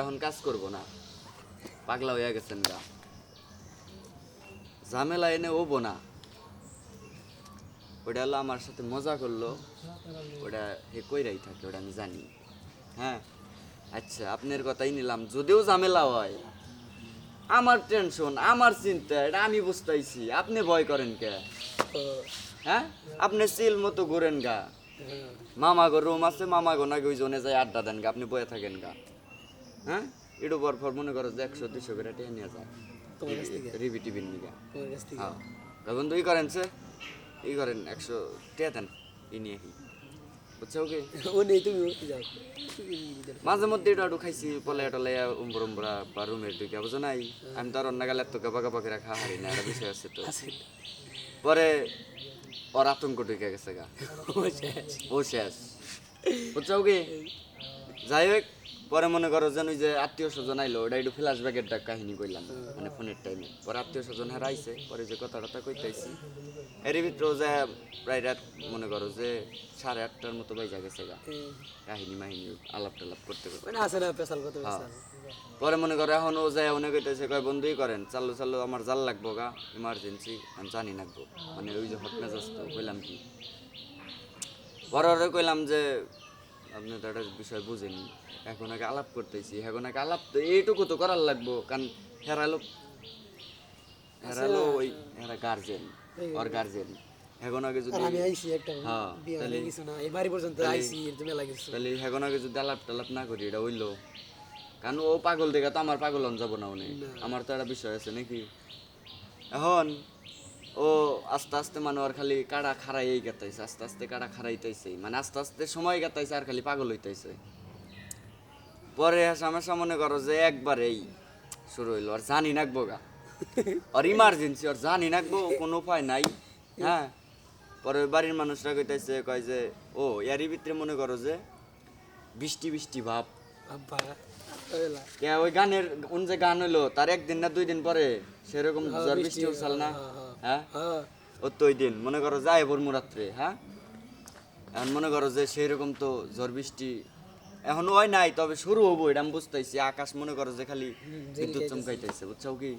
এখন কাজ করব না। পাগলা হয়ে গেছেন গা। ঝামেলা এনে ওবো না। ওটা হলো আমার সাথে মজা করল। ওটা হে কইরাই থাকে ওটা আমি জানি। হ্যাঁ? আচ্ছা আপনার কথাই নিলাম। যদিও ঝামেলা হয় আমার টেনশন আমার চিন্তা এটা আমি বুঝতেছি আপনি ভয় করেন কে? হ্যাঁ? আপনি সিল মতো ঘুরেন গা। মামা গো রুম আছে মামা গো নাকি ওই জনে যায় আড্ডা দেন গা। আপনি বয়ে থাকেন গা। হ্যাঁ? এটু পর মনে করো যে একশো দুশো করে টেনে নিয়ে যায়? রিবি টিভির কাছ হ্যাঁ। বন্ধু ই করেন ই করেন একশো টিয়া দেন। ই নিয়ে হি বুঝছ কি ও নেই তুমি যাও। মাঝে মধ্যে এটা একটু খাইছি পলে টলে উম্বর উম্বরা বা রুমের ঢুকে বুঝো নাই? আমি তো আর অন্য গেলে তো গাবা গাবা করে খাওয়া হারি না একটা বিষয় আছে তো। পরে ওর আতঙ্ক ঢুকে গেছে গা। ও শেষ। বুঝছ কি যাই হোক পরে মনে করো যেন ওই যে আত্মীয় স্বজন আইলো ওটা একটু ফ্ল্যাশ ব্যাগের কাহিনী কইলাম মানে ফোনের টাইমে পরে আত্মীয় স্বজন হারাইছে পরে যে কথা টথা কইতেছি এর ভিতরেও যে প্রায় রাত মনে করো যে সাড়ে আটটার মতো বাইজা গেছে গা। কাহিনী মাহিনী আলাপ টালাপ করতে করতে। মানে হ্যাঁ। পরে মনে করো এখন ও যায় অনেক কইতেছে কয় বন্ধুই করেন চালু চালু আমার জাল লাগবো গা ইমার্জেন্সি আমি জানি লাগবো। মানে ওই যে হট মেজাজ তো কইলাম কি? পরে কইলাম যে আপনি তো একটা বিষয় বুঝেনি এখন আগে আলাপ করতেছি এখন আগে আলাপ তো এইটুকু তো করার লাগবো কারণ হেরালো হেরালো ওই হেরা গার্জেন ওর গার্জেন এখন আগে যদি আমি আইছি একটা হ্যাঁ, বিয়ে না এই বাড়ি পর্যন্ত আইছি তাহলে এখন আগে যদি আলাপ টালাপ না করি এটা হইল। কারণ ও পাগল দেখে তো আমার পাগল হন যাব না উনি। আমার তো একটা বিষয় আছে নাকি? এখন ও আস্তে আস্তে মানে ওর খালি কাড়া খারাই গেতাইছে, আস্তে আস্তে কাড়া খারাইতেছে মানে আস্তে আস্তে সময় গেতাইছে আর খালি পাগল হইতেছে পরে সমস্যা মনে করো যে একবারেই শুরু হইল, আর জানি নাকবো গা আর ইমার্জেন্সি আর জানি নাকবো কোনো উপায় নাই হ্যাঁ। পরে বাড়ির মানুষরা কইতাইছে, কয় যে, ও ইয়ারই ভিতরে মনে করো যে, বৃষ্টি বৃষ্টি ভাব। কে ওই গানের কোন যে গান হইল তার একদিন না দুই দিন পরে সেরকম ঝড় বৃষ্টি উঠাল না? হ্যাঁ হ্যাঁ ও তো ওই দিন মনে করো যায় বর্মু রাত্রে হ্যাঁ? এখন মনে করো যে সেরকম তো ঝড় বৃষ্টি এখন ওই নাই তবে শুরু হব এটা আমি বুঝতেছি আকাশ মনে করো যে খালি বিদ্যুৎ চমকাইতেছে বুঝছ কি?